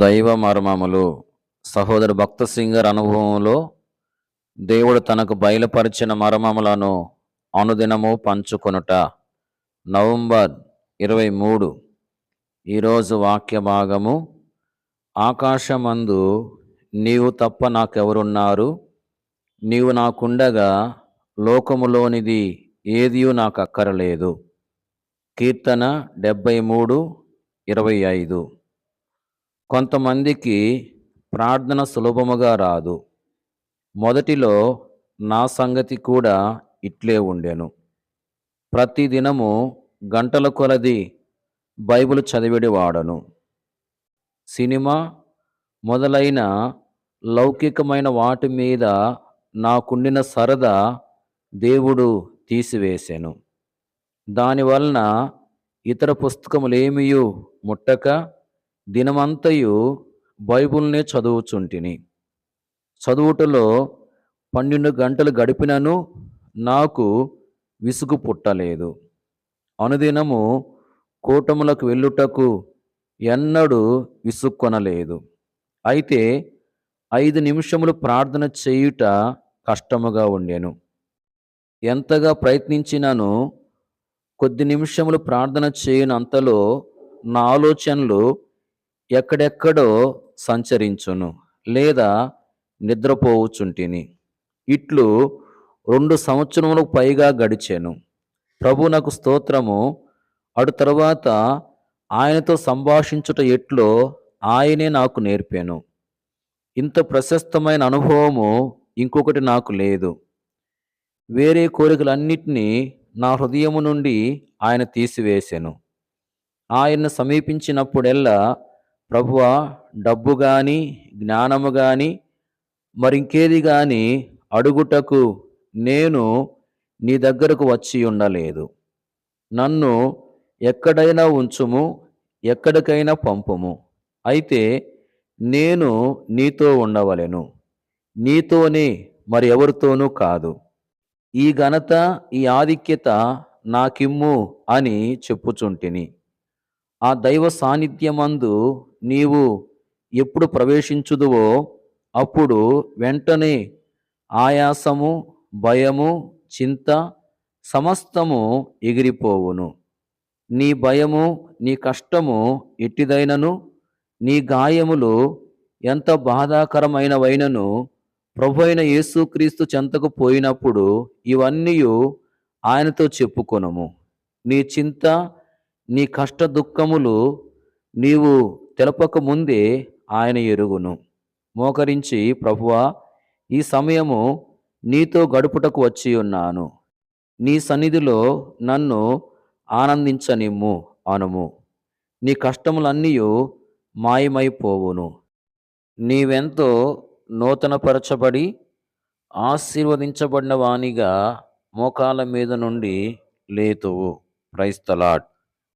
దైవ మర్మములు. సహోదరు భక్త సింగర్ అనుభవంలో దేవుడు తనకు బయలుపరిచిన మర్మములను అనుదినము పంచుకొనుట. నవంబర్ ఇరవై మూడు. ఈరోజు వాక్య భాగము. ఆకాశమందు నీవు తప్ప నాకెవరున్నారు? నీవు నాకుండగా లోకములోనిది ఏదియూ నాకు అక్కరలేదు కీర్తన డెబ్బై మూడు ఇరవై ఐదు. కొంతమందికి ప్రార్థన సులభముగా రాదు. మొదటిలో నా సంగతి కూడా ఇట్లే ఉండెను. ప్రతిదినము గంటల కొలది బైబిల్ చదివిడి వాడను. సినిమా మొదలైన లౌకికమైన వాటి మీద నాకుండిన సరదా దేవుడు తీసివేశాను దానివలన ఇతర పుస్తకములేమియు ముట్టక దినమంతయు బైబిల్నే చదువుచుంటిని. చదువుటలో పన్నెండు గంటలు గడిపినను నాకు విసుగు పుట్టలేదు. అనుదినము కూటములకు వెళ్ళుటకు ఎన్నడూ విసుక్కొనలేదు. అయితే ఐదు నిమిషములు ప్రార్థన చేయుట కష్టముగా ఉండెను. ఎంతగా ప్రయత్నించినాను కొద్ది నిమిషములు ప్రార్థన చేయను అంతలో నా ఆలోచనలు ఎక్కడెక్కడో సంచరించును లేదా నిద్రపోవుచుంటిని. ఇట్లు రెండు సంవత్సరములకు పైగా గడిచాను. ప్రభు నాకు స్తోత్రము. అటు తర్వాత ఆయనతో సంభాషించుట ఎట్లో ఆయనే నాకు నేర్పాను. ఇంత ప్రశస్తమైన అనుభవము ఇంకొకటి నాకు లేదు. వేరే కోరికలన్నిటినీ నా హృదయము నుండి ఆయన తీసివేశాను ఆయన్ను సమీపించినప్పుడెల్లా ప్రభువ డబ్బు గాని జ్ఞానము గాని మరింకేది గాని అడుగుటకు నేను నీ దగ్గరకు వచ్చి ఉండలేదు. నన్ను ఎక్కడైనా ఉంచుము ఎక్కడికైనా పంపుము. అయితే నేను నీతో ఉండవలెను. నీతోనే మరి ఎవరితోనూ కాదు. ఈ ఘనత ఈ ఆధిక్యత నాకిమ్ము అని చెప్పుచుంటిని. ఆ దైవ సాన్నిధ్యమందు నీవు ఎప్పుడు ప్రవేశించుదువో అప్పుడు వెంటనే ఆయాసము భయము చింత సమస్తము ఎగిరిపోవును. నీ భయము నీ కష్టము ఎట్టిదైనను నీ గాయములు ఎంత బాధాకరమైనవైనను ప్రభు అయిన యేసుక్రీస్తు చెంతకు పోయినప్పుడు ఇవన్నీ ఆయనతో చెప్పుకొనము. నీ చింత నీ కష్ట దుఃఖములు నీవు తెలపక ముందే ఆయన ఎరుగును. మోకరించి ప్రభువా ఈ సమయము నీతో గడుపుటకు వచ్చి ఉన్నాను. నీ సన్నిధిలో నన్ను ఆనందించనిమ్ము అనుము. నీ కష్టములన్నీ మాయమైపోవును. నీవెంతో నూతనపరచబడి ఆశీర్వదించబడిన వానిగా మోకాల మీద నుండి లేతువు. క్రైస్తలాట్